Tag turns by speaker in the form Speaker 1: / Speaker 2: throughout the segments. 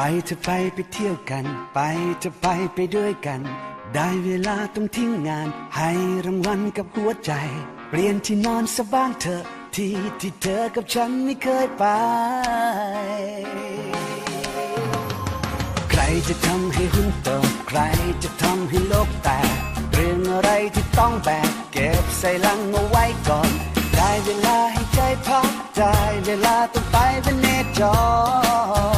Speaker 1: ไปเธอไปไปเที่ยวกัน ไปเธอไปไปด้วยกัน ได้เวลาต้องทิ้งงาน ให้รางวัลกับหัวใจ เปลี่ยนที่นอนสบ้างเถอะที่ที่เธอกับฉันไม่เคยไป ใครจะทำให้หุ้นโตใครจะทำให้โลกแตกเรื่องอะไรที่ต้องแบกเก็บใส่ลังเอาไว้ก่อน ได้เวลาให้ใจพักได้เวลาต้องไปเป็นเนจร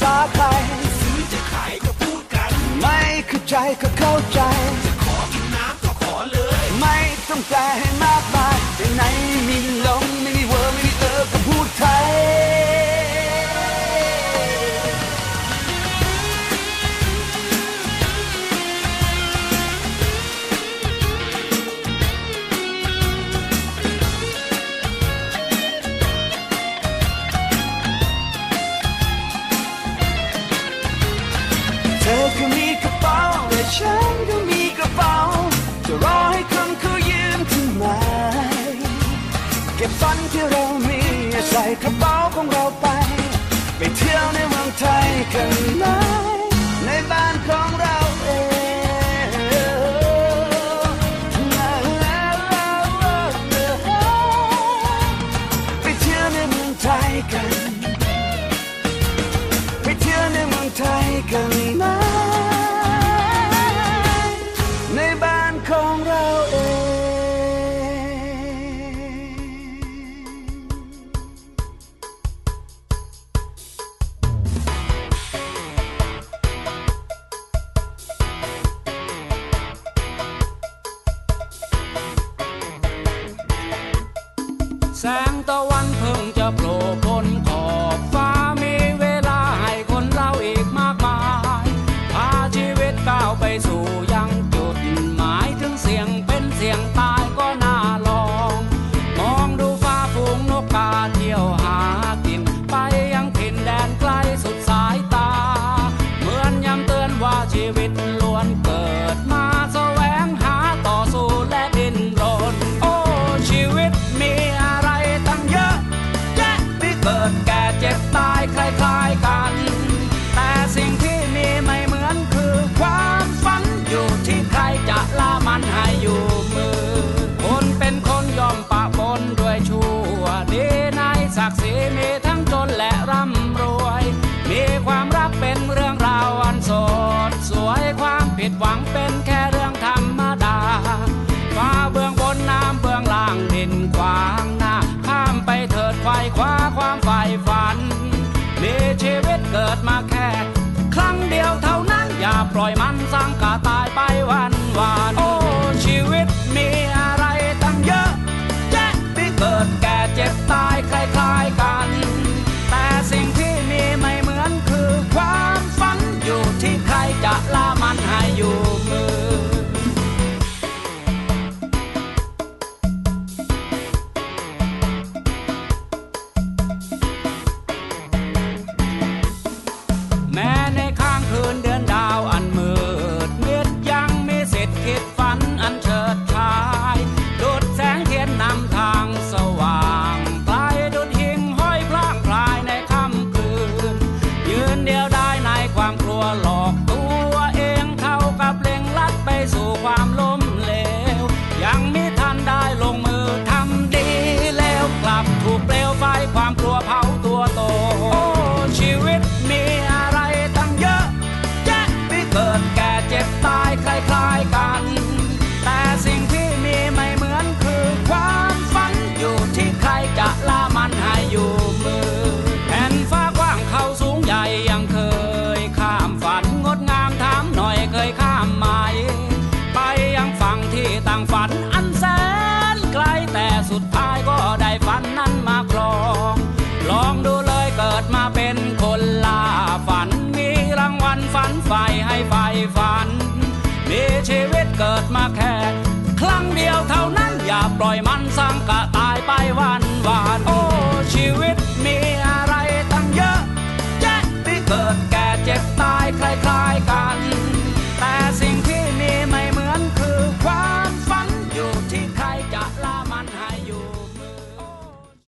Speaker 1: ษาไทย
Speaker 2: ซื้อจะขายก็พูดกัน
Speaker 1: ไม่เข้าใจก็เข้าใจ จะ
Speaker 2: ขอกินน้ำก็ขอเลย
Speaker 1: ไม่ต้องแปลให้มาก ก็บฝันที่เรามีใส่กระเป๋าของเราไป ไปเที่ยวในเมืองไทยกันไหม 山峰高。 ทางส